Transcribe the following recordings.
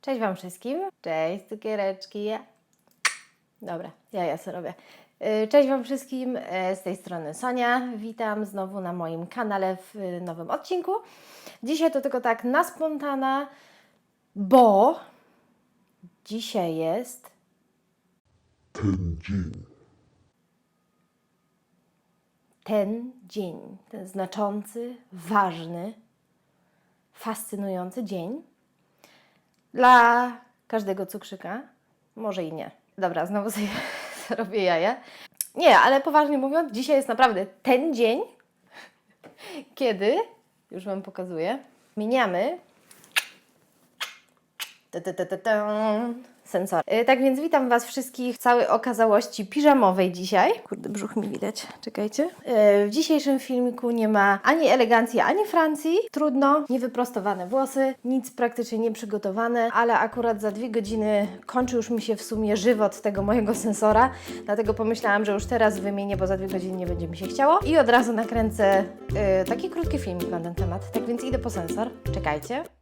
Cześć Wam wszystkim. Cześć cukiereczki. Dobra, ja ja sobie robię. Y, Cześć Wam wszystkim, e, z tej strony Sonia. Witam znowu na moim kanale w y, nowym odcinku. Dzisiaj to tylko tak na spontana, bo dzisiaj jest ten dzień. ten dzień, ten znaczący, ważny, fascynujący dzień dla każdego cukrzyka. Może i nie. Dobra, znowu sobie robię jaja. Nie, ale poważnie mówiąc, dzisiaj jest naprawdę ten dzień, kiedy, już Wam pokazuję, zmieniamy sensor. Y, Tak więc witam Was wszystkich w całej okazałości piżamowej dzisiaj. Kurde, brzuch mi widać, czekajcie. Y, W dzisiejszym filmiku nie ma ani elegancji, ani Francji. Trudno, niewyprostowane włosy, nic praktycznie nie przygotowane, ale akurat za dwie godziny kończy już mi się w sumie żywot tego mojego sensora, dlatego pomyślałam, że już teraz wymienię, bo za dwie godziny nie będzie mi się chciało i od razu nakręcę y, taki krótki filmik na ten temat. Tak więc idę po sensor. Czekajcie.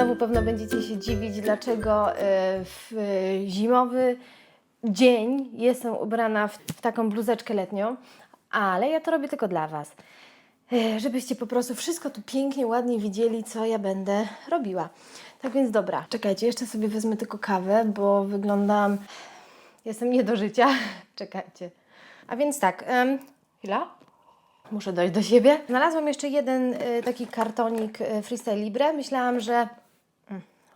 Znowu pewno będziecie się dziwić, dlaczego e, w e, zimowy dzień jestem ubrana w, taką bluzeczkę letnią, ale ja to robię tylko dla Was. E, Żebyście po prostu wszystko tu pięknie, ładnie widzieli, co ja będę robiła. Tak więc dobra, czekajcie, jeszcze sobie wezmę tylko kawę, bo wyglądam. Jestem nie do życia. Czekajcie. A więc tak, um, chwila. Muszę dojść do siebie. Znalazłam jeszcze jeden y, taki kartonik y, Freestyle Libre. Myślałam, że.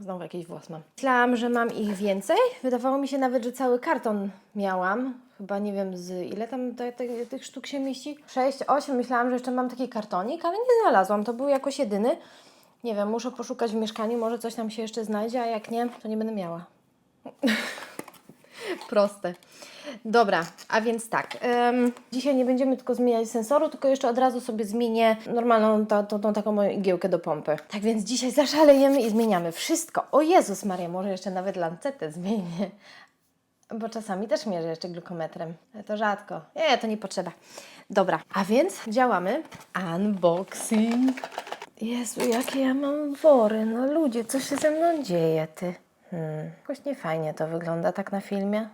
Znowu jakiś włos mam. Myślałam, że mam ich więcej. Wydawało mi się nawet, że cały karton miałam. Chyba nie wiem z ile tam te, te, tych sztuk się mieści. 6, 8. Myślałam, że jeszcze mam taki kartonik, ale nie znalazłam. To był jakoś jedyny. Nie wiem, muszę poszukać w mieszkaniu, może coś tam się jeszcze znajdzie, a jak nie, to nie będę miała. Proste. Dobra, a więc tak. dzisiaj nie będziemy tylko zmieniać sensoru, tylko jeszcze od razu sobie zmienię normalną tą, tą, tą taką moją igiełkę do pompy. Tak więc dzisiaj zaszalejemy i zmieniamy wszystko. O Jezus Maria, może jeszcze nawet lancetę zmienię. Bo czasami też mierzę jeszcze glukometrem. Ale to rzadko. Nie, to nie potrzeba. Dobra, a więc działamy. Unboxing. Jezu, jakie ja mam wory. No ludzie, co się ze mną dzieje, ty? Hmm, jakoś nie fajnie to wygląda tak na filmie.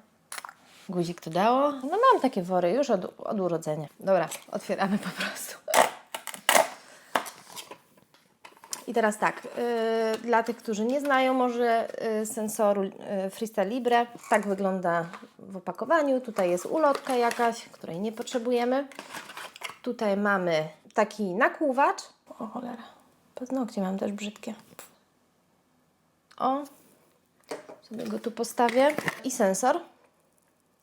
Guzik to dało. No mam takie wory już od, od urodzenia. Dobra, otwieramy po prostu. I teraz tak, yy, dla tych, którzy nie znają może yy, sensoru yy, Freestyle Libre, tak wygląda w opakowaniu. Tutaj jest ulotka jakaś, której nie potrzebujemy. Tutaj mamy taki nakłuwacz. O cholera, paznokcie mam też brzydkie. O, sobie go tu postawię. I sensor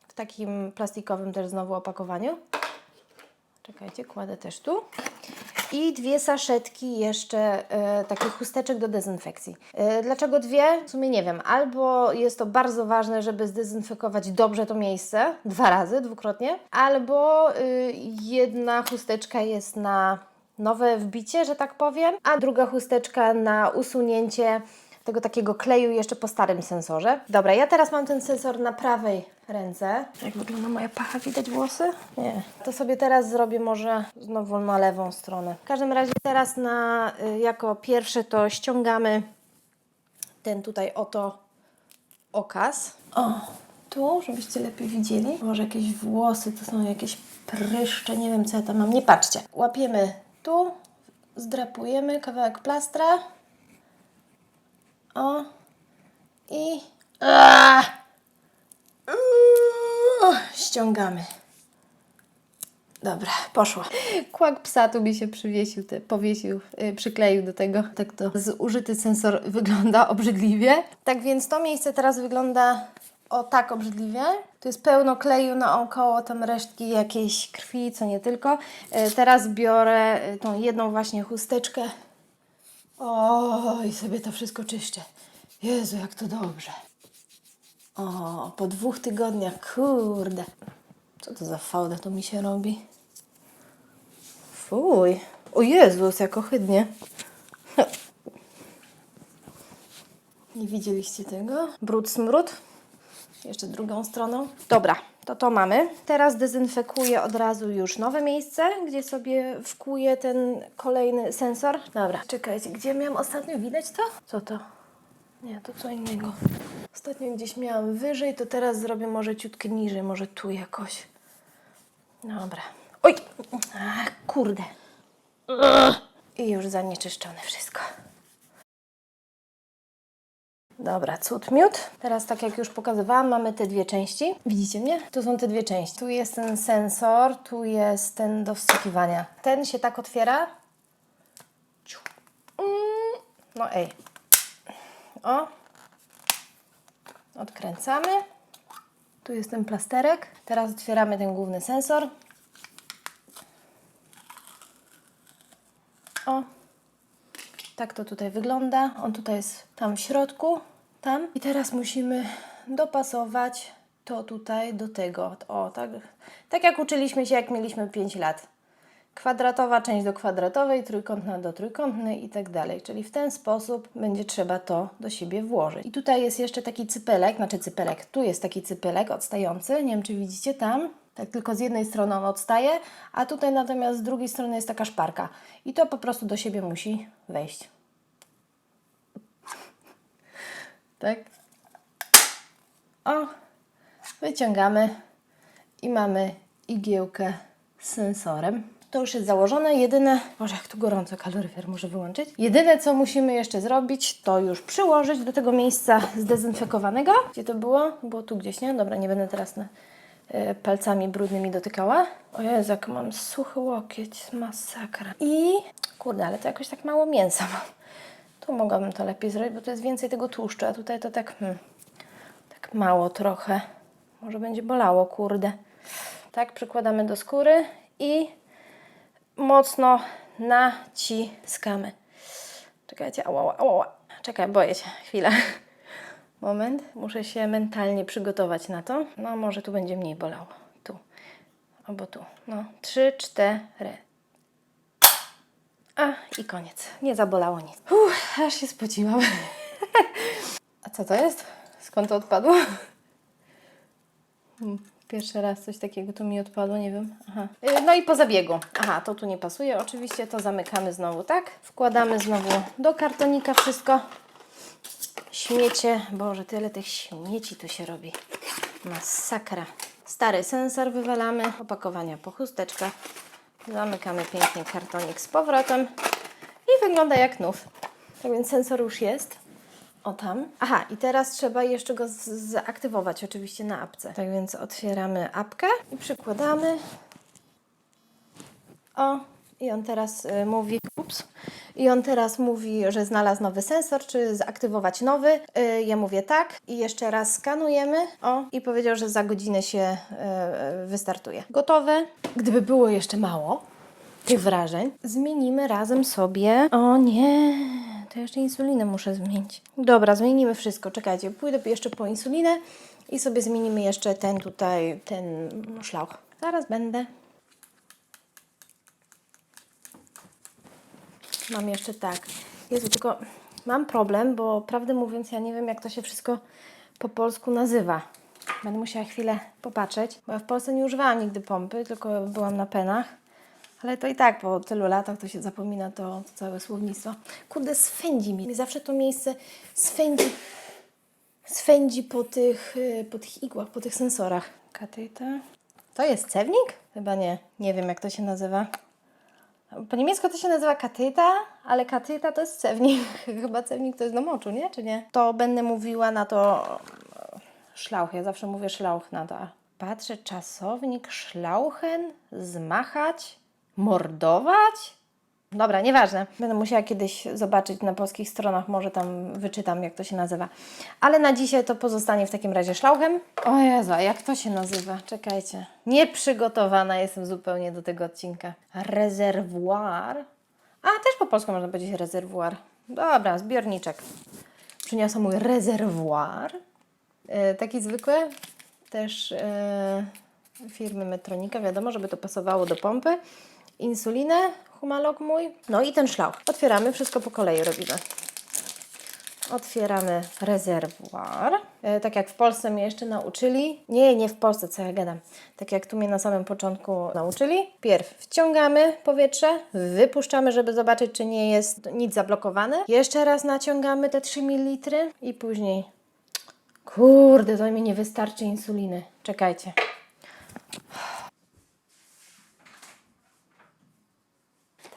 w takim plastikowym też znowu opakowaniu. Czekajcie, kładę też tu. I dwie saszetki jeszcze e, takich chusteczek do dezynfekcji. E, dlaczego dwie? W sumie nie wiem. Albo jest to bardzo ważne, żeby zdezynfekować dobrze to miejsce, dwa razy, dwukrotnie, albo y, jedna chusteczka jest na nowe wbicie, że tak powiem, a druga chusteczka na usunięcie tego takiego kleju jeszcze po starym sensorze. Dobra, ja teraz mam ten sensor na prawej ręce. Jak wygląda moja pacha? Widać włosy? Nie. To sobie teraz zrobię może znowu na lewą stronę. W każdym razie teraz na, y, jako pierwsze to ściągamy ten tutaj oto okaz. O, tu, żebyście lepiej widzieli. Może jakieś włosy, to są jakieś pryszcze, nie wiem co ja tam mam. Nie patrzcie. Łapiemy tu, zdrapujemy kawałek plastra. O. I. A! Ściągamy. Dobra, poszło. Kłak psa tu mi się przywiesił, te, powiesił, yy, przykleił do tego. Tak to zużyty sensor wygląda obrzydliwie. Tak więc to miejsce teraz wygląda o tak obrzydliwie. Tu jest pełno kleju naokoło, tam resztki jakiejś krwi, co nie tylko. Yy, teraz biorę yy, tą jedną właśnie chusteczkę o, i sobie to wszystko czyszczę. Jezu, jak to dobrze. O, po dwóch tygodniach, kurde. Co to za fałda to mi się robi? Fuj. O Jezus, jak ohydnie. Nie widzieliście tego? Brud smród. jeszcze drugą stroną. Dobra, to to mamy. Teraz dezynfekuję od razu już nowe miejsce, gdzie sobie wkuję ten kolejny sensor. Dobra, czekajcie, gdzie miałam ostatnio? Widać to? Co to? Nie, to co innego. Ostatnio gdzieś miałam wyżej, to teraz zrobię może ciutkę niżej, może tu jakoś. Dobra. Oj! Ach, kurde. I już zanieczyszczone wszystko. Dobra, cud miód. Teraz, tak jak już pokazywałam, mamy te dwie części. Widzicie mnie? To są te dwie części. Tu jest ten sensor, tu jest ten do wsykiwania. Ten się tak otwiera. Mm. No ej. O. Odkręcamy. Tu jest ten plasterek. Teraz otwieramy ten główny sensor. Tak to tutaj wygląda. On tutaj jest tam w środku, tam. I teraz musimy dopasować to tutaj do tego. O, tak, tak jak uczyliśmy się, jak mieliśmy 5 lat. Kwadratowa część do kwadratowej, trójkątna do trójkątnej i tak dalej. Czyli w ten sposób będzie trzeba to do siebie włożyć. I tutaj jest jeszcze taki cypelek, znaczy cypelek, tu jest taki cypelek odstający, nie wiem czy widzicie tam. Tak tylko z jednej strony on odstaje, a tutaj natomiast z drugiej strony jest taka szparka. I to po prostu do siebie musi wejść. Tak? O, wyciągamy i mamy igiełkę z sensorem. To już jest założone. Jedyne, może jak tu gorąco, kaloryfer muszę wyłączyć. Jedyne, co musimy jeszcze zrobić, to już przyłożyć do tego miejsca zdezynfekowanego. Gdzie to było? Było tu gdzieś, nie? Dobra, nie będę teraz na, palcami brudnymi dotykała. O Jezu, jak mam suchy łokieć, masakra. I, kurde, ale to jakoś tak mało mięsa mam. Tu mogłabym to lepiej zrobić, bo to jest więcej tego tłuszczu, a tutaj to tak, hmm, tak mało trochę. Może będzie bolało, kurde. Tak, przykładamy do skóry i mocno naciskamy. Czekajcie, ała, ała, ała. Czekaj, boję się. Chwilę. Moment, muszę się mentalnie przygotować na to. No, może tu będzie mniej bolało. Tu. Albo tu. No, trzy, cztery. A, i koniec. Nie zabolało nic. Uff, aż się spociłam. A co to jest? Skąd to odpadło? Hmm, Pierwszy raz coś takiego tu mi odpadło, nie wiem. Aha. Y, No i po zabiegu. Aha, to tu nie pasuje. Oczywiście to zamykamy znowu, tak? Wkładamy znowu do kartonika wszystko. Śmiecie. Boże, tyle tych śmieci tu się robi. Masakra. Stary sensor wywalamy. Opakowania po chusteczkach. Zamykamy pięknie kartonik z powrotem. I wygląda jak nów. Tak więc sensor już jest. O tam. Aha, i teraz trzeba jeszcze go zaaktywować oczywiście na apce. Tak więc otwieramy apkę i przykładamy. O, i on teraz y, mówi, ups, i on teraz mówi, że znalazł nowy sensor, czy zaktywować nowy. Y, ja mówię tak i jeszcze raz skanujemy. O, i powiedział, że za godzinę się y, wystartuje. Gotowe. Gdyby było jeszcze mało tych wrażeń, zmienimy razem sobie. O nie, to jeszcze insulinę muszę zmienić. Dobra, zmienimy wszystko. Czekajcie, pójdę jeszcze po insulinę i sobie zmienimy jeszcze ten tutaj, ten szlauch. Zaraz będę. Mam jeszcze tak. Jezu, tylko mam problem, bo prawdę mówiąc, ja nie wiem, jak to się wszystko po polsku nazywa. Będę musiała chwilę popatrzeć, bo ja w Polsce nie używałam nigdy pompy, tylko byłam na penach. Ale to i tak po tylu latach to się zapomina to, to całe słownictwo. Kurde, swędzi mi. Zawsze to miejsce swędzi, swędzi po tych, y, po tych igłach, po tych sensorach. Katyta. To jest cewnik? Chyba nie. Nie wiem, jak to się nazywa. Po niemiecku to się nazywa katyta, ale katyta to jest cewnik. Chyba cewnik to jest do moczu, nie? Czy nie? To będę mówiła na to e, szlauch. Ja zawsze mówię szlauch na to. Patrzę, czasownik szlauchen, zmachać, mordować. Dobra, nieważne. Będę musiała kiedyś zobaczyć na polskich stronach, może tam wyczytam, jak to się nazywa. Ale na dzisiaj to pozostanie w takim razie szlauchem. O Jezu, jak to się nazywa? Czekajcie. Nieprzygotowana jestem zupełnie do tego odcinka. Rezerwuar. A, też po polsku można powiedzieć rezerwuar. Dobra, zbiorniczek. Przyniosę mój rezerwuar. E, taki zwykły, też e, firmy Metronika, wiadomo, żeby to pasowało do pompy. Insulinę, humalog mój, no i ten szlauch. Otwieramy, wszystko po kolei robimy. otwieramy rezerwuar. E, tak jak w Polsce mnie jeszcze nauczyli. Nie, nie w Polsce, co ja gadam. Tak jak tu mnie na samym początku nauczyli. Pierw wciągamy powietrze, wypuszczamy, żeby zobaczyć, czy nie jest nic zablokowane. Jeszcze raz naciągamy te 3 ml i później. Kurde, to mi nie wystarczy insuliny. Czekajcie.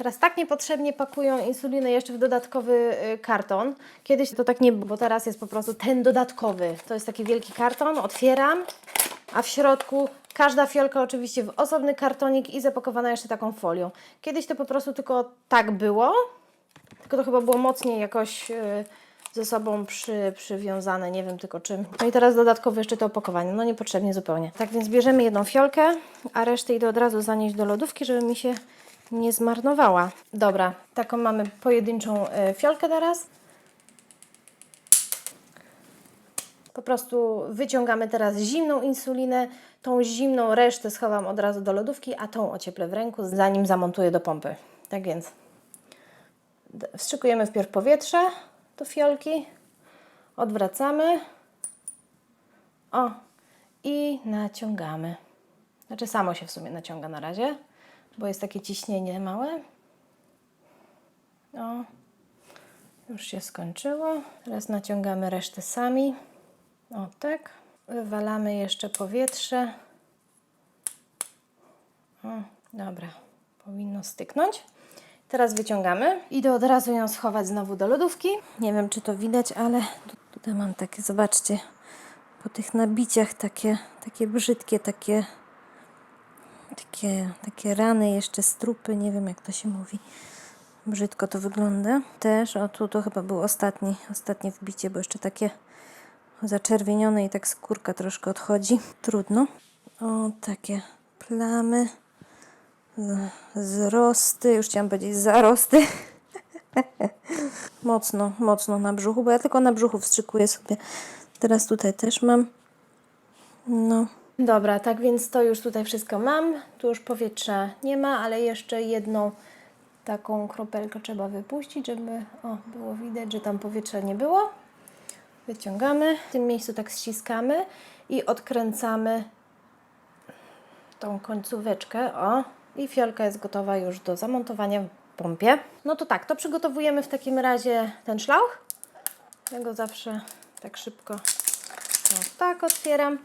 Teraz tak niepotrzebnie pakują insulinę jeszcze w dodatkowy y, karton. Kiedyś to tak nie było, bo teraz jest po prostu ten dodatkowy. To jest taki wielki karton, otwieram, a w środku każda fiolka oczywiście w osobny kartonik i zapakowana jeszcze taką folią. Kiedyś to po prostu tylko tak było, tylko to chyba było mocniej jakoś y, ze sobą przy, przywiązane, nie wiem tylko czym. No i teraz dodatkowo jeszcze to opakowanie, no niepotrzebnie zupełnie. Tak więc bierzemy jedną fiolkę, a resztę idę od razu zanieść do lodówki, żeby mi się nie zmarnowała. Dobra, taką mamy pojedynczą y, fiolkę teraz. Po prostu wyciągamy teraz zimną insulinę, tą zimną resztę schowam od razu do lodówki, a tą ocieplę w ręku, zanim zamontuję do pompy. Tak więc wstrzykujemy wpierw powietrze do fiolki, odwracamy, o i naciągamy. Znaczy samo się w sumie naciąga na razie, bo jest takie ciśnienie małe. O, już się skończyło. Teraz naciągamy resztę sami. O tak. Wywalamy jeszcze powietrze. O, dobra. Powinno styknąć. Teraz wyciągamy. Idę od razu ją schować znowu do lodówki. Nie wiem, czy to widać, ale tu, tutaj mam takie, zobaczcie, po tych nabiciach takie, takie brzydkie, takie, takie, takie rany, jeszcze strupy, nie wiem jak to się mówi. Brzydko to wygląda. Też, o tu to chyba był ostatni, ostatnie wbicie, bo jeszcze takie zaczerwienione i tak skórka troszkę odchodzi. Trudno. O, takie plamy, zrosty, już chciałam powiedzieć zarosty. mocno, mocno na brzuchu, bo ja tylko na brzuchu wstrzykuję sobie. Teraz tutaj też mam. No. Dobra, tak więc to już tutaj wszystko mam. Tu już powietrza nie ma, ale jeszcze jedną taką kropelkę trzeba wypuścić, żeby o, było widać, że tam powietrza nie było. Wyciągamy, w tym miejscu tak ściskamy i odkręcamy tą końcóweczkę. O, i fiolka jest gotowa już do zamontowania w pompie. No to tak, to przygotowujemy w takim razie ten szlauch. Ja go zawsze tak szybko tak otwieram.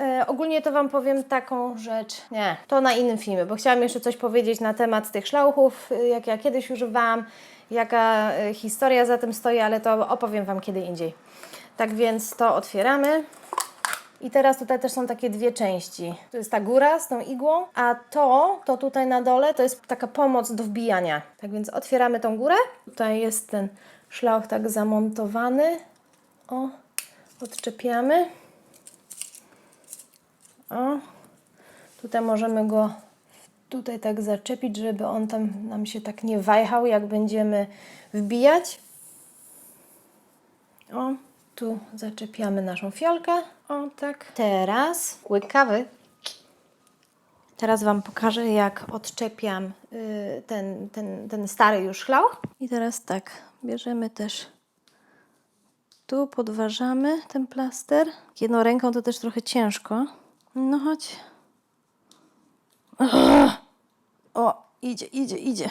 E, ogólnie to Wam powiem taką rzecz. Nie, to na innym filmie, bo chciałam jeszcze coś powiedzieć na temat tych szlauchów, y, jak ja kiedyś używałam, jaka y, historia za tym stoi, ale to opowiem Wam kiedy indziej. Tak więc to otwieramy. I teraz tutaj też są takie dwie części. To jest ta góra z tą igłą, a to, to tutaj na dole, to jest taka pomoc do wbijania. Tak więc otwieramy tą górę. Tutaj jest ten szlauch tak zamontowany. O, odczepiamy. O, tutaj możemy go tutaj tak zaczepić, żeby on tam nam się tak nie wajchał, jak będziemy wbijać. O, tu zaczepiamy naszą fiolkę. O, tak. Teraz łyk kawy. Teraz Wam pokażę, jak odczepiam y, ten, ten, ten stary już szlauch. I teraz tak, bierzemy też tu, podważamy ten plaster. Jedną ręką to też trochę ciężko. No chodź. O, idzie, idzie, idzie.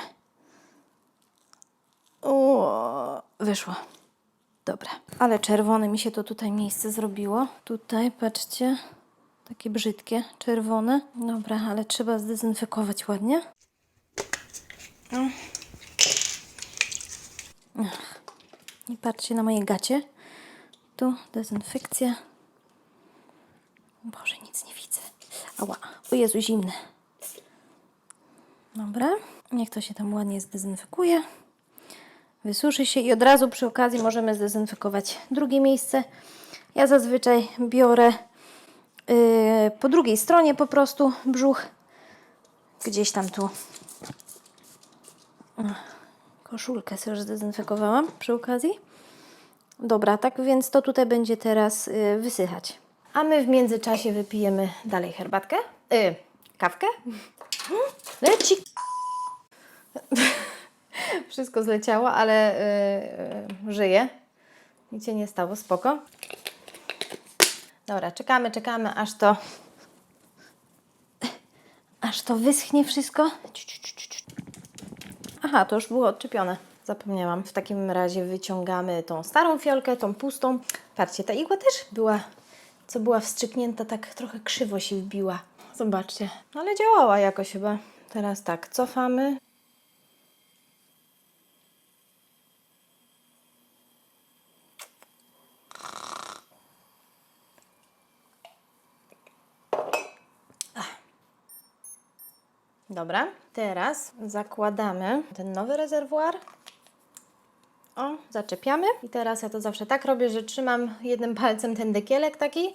O, wyszło. Dobra, ale czerwone mi się to tutaj miejsce zrobiło. Tutaj, patrzcie, takie brzydkie, czerwone. Dobra, ale trzeba zdezynfekować ładnie. Ach. I patrzcie na moje gacie. Tu dezynfekcja. Boże. Ała, o Jezu, zimne. Dobra, niech to się tam ładnie zdezynfekuje. Wysuszy się i od razu przy okazji możemy zdezynfekować drugie miejsce. Ja zazwyczaj biorę yy, po drugiej stronie po prostu brzuch. Gdzieś tam tu. Koszulkę sobie już zdezynfekowałam przy okazji. Dobra, tak więc to tutaj będzie teraz y, wysychać. A my w międzyczasie wypijemy dalej herbatkę. Y, kawkę. Leci. Wszystko zleciało, ale y, y, żyje. Nic się nie stało, spoko. Dobra, czekamy, czekamy, aż to aż to wyschnie wszystko. Aha, to już było odczepione. Zapomniałam. W takim razie wyciągamy tą starą fiolkę, tą pustą. Patrzcie, ta igła też była, co była wstrzyknięta, tak trochę krzywo się wbiła. Zobaczcie. No, Ale działała jakoś chyba. Teraz tak, cofamy. Dobra, teraz zakładamy ten nowy rezerwuar. O, zaczepiamy. I teraz ja to zawsze tak robię, że trzymam jednym palcem ten dekielek taki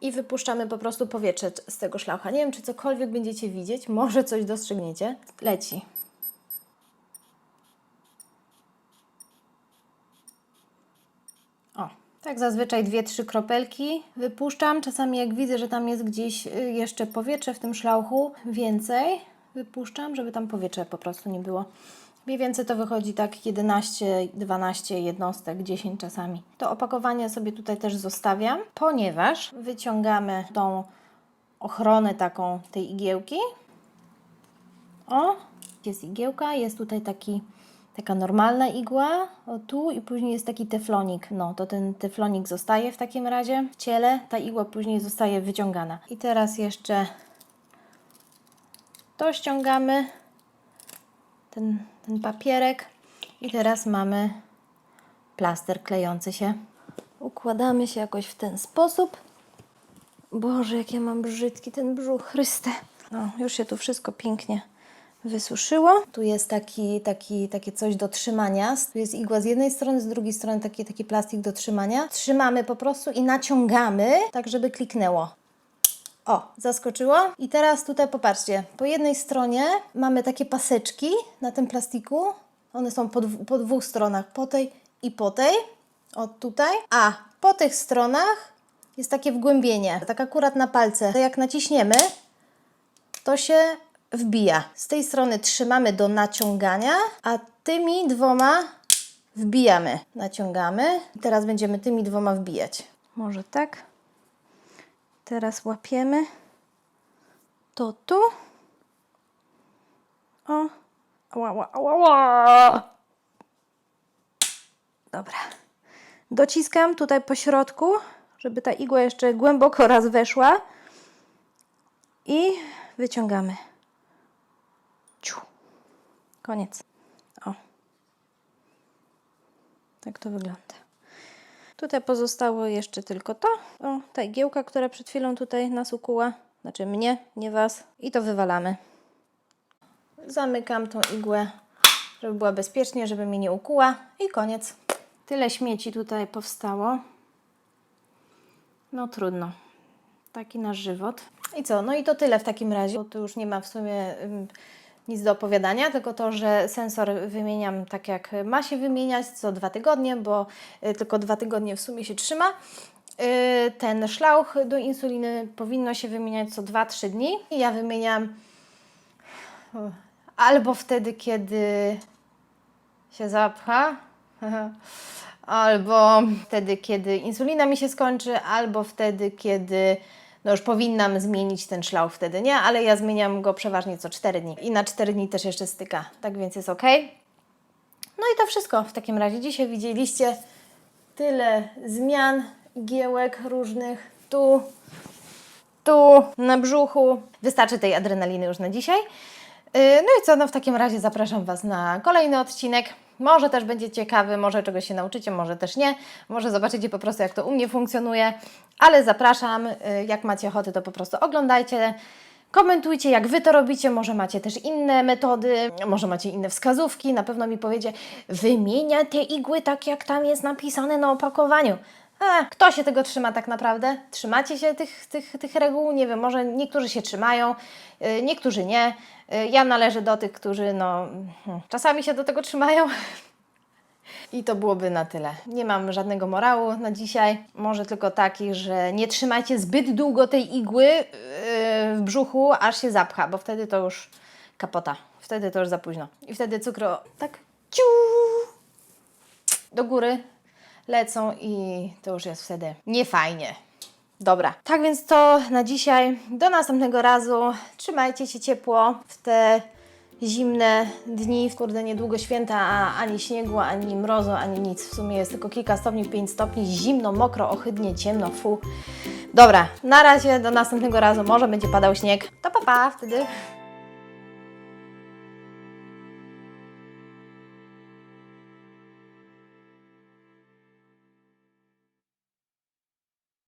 i wypuszczamy po prostu powietrze z tego szlaucha. Nie wiem, czy cokolwiek będziecie widzieć, może coś dostrzegniecie. Leci. O, tak zazwyczaj dwie, trzy kropelki wypuszczam. Czasami jak widzę, że tam jest gdzieś y, jeszcze powietrze w tym szlauchu, więcej wypuszczam, żeby tam powietrze po prostu nie było. Mniej więcej to wychodzi tak 11, 12 jednostek, 10 czasami. To opakowanie sobie tutaj też zostawiam, ponieważ wyciągamy tą ochronę taką tej igiełki. O, jest igiełka, jest tutaj taki, taka normalna igła, o tu i później jest taki teflonik. No, to ten teflonik zostaje w takim razie w ciele, ta igła później zostaje wyciągana. I teraz jeszcze to ściągamy, ten, ten papierek i teraz mamy plaster klejący się. Układamy się jakoś w ten sposób. Boże, jak ja mam brzydki ten brzuch, Chryste. No, już się tu wszystko pięknie wysuszyło. Tu jest taki, taki, takie coś do trzymania. Tu jest igła z jednej strony, z drugiej strony taki, taki plastik do trzymania. Trzymamy po prostu i naciągamy, tak żeby kliknęło. O, zaskoczyło. I teraz tutaj popatrzcie. Po jednej stronie mamy takie paseczki na tym plastiku. One są po, po dwóch stronach, po tej i po tej. O, tutaj. A po tych stronach jest takie wgłębienie, tak akurat na palce. To jak naciśniemy, to się wbija. Z tej strony trzymamy do naciągania, a tymi dwoma wbijamy. Naciągamy. Teraz będziemy tymi dwoma wbijać. Może tak. Teraz łapiemy to tu. O. Ała, ała, ała. Dobra. Dociskam tutaj po środku, żeby ta igła jeszcze głęboko raz weszła. I wyciągamy. Ciu. Koniec. O. Tak to wygląda. Tutaj pozostało jeszcze tylko to. O, ta igiełka, która przed chwilą tutaj nas ukuła. Znaczy mnie, nie Was. I to wywalamy. Zamykam tą igłę, żeby była bezpiecznie, żeby mnie nie ukuła. I koniec. Tyle śmieci tutaj powstało. No trudno. Taki nasz żywot. I co? No i to tyle w takim razie, bo tu już nie ma w sumie nic do opowiadania, tylko to, że sensor wymieniam tak jak ma się wymieniać co dwa tygodnie, bo y, tylko dwa tygodnie w sumie się trzyma. Y, Ten szlauch do insuliny powinno się wymieniać co 2-3 dni. Ja wymieniam o, albo wtedy, kiedy się zapcha, albo wtedy, kiedy insulina mi się skończy, albo wtedy, kiedy no już powinnam zmienić ten szlauch wtedy, nie? Ale ja zmieniam go przeważnie co 4 dni. I na 4 dni też jeszcze styka, tak więc jest ok. No i to wszystko w takim razie. Dzisiaj widzieliście tyle zmian, igiełek różnych tu, tu, na brzuchu. Wystarczy tej adrenaliny już na dzisiaj. Yy, No i co, no w takim razie zapraszam Was na kolejny odcinek. Może też będzie ciekawy, może czegoś się nauczycie, może też nie. Może zobaczycie po prostu, jak to u mnie funkcjonuje. Ale zapraszam, yy, jak macie ochotę, to po prostu oglądajcie. Komentujcie, jak Wy to robicie, może macie też inne metody, może macie inne wskazówki, na pewno mi powiecie, wymienia te igły tak, jak tam jest napisane na opakowaniu. A, kto się tego trzyma tak naprawdę? Trzymacie się tych, tych, tych reguł? Nie wiem, może niektórzy się trzymają, yy, niektórzy nie. Yy, Ja należę do tych, którzy no, hmm, czasami się do tego trzymają. I to byłoby na tyle. Nie mam żadnego morału na dzisiaj. Może tylko taki, że nie trzymajcie zbyt długo tej igły yy, w brzuchu, aż się zapcha, bo wtedy to już kapota. Wtedy to już za późno. I wtedy cukro tak ciu do góry lecą i to już jest wtedy niefajnie. Dobra, tak więc to na dzisiaj. Do następnego razu. Trzymajcie się ciepło w te zimne dni. Kurde, niedługo święta, a ani śniegu, ani mrozu, ani nic. W sumie jest tylko kilka stopni, 5 stopni. Zimno, mokro, ohydnie, ciemno, fu. Dobra, na razie, do następnego razu. Może będzie padał śnieg. To pa, pa wtedy.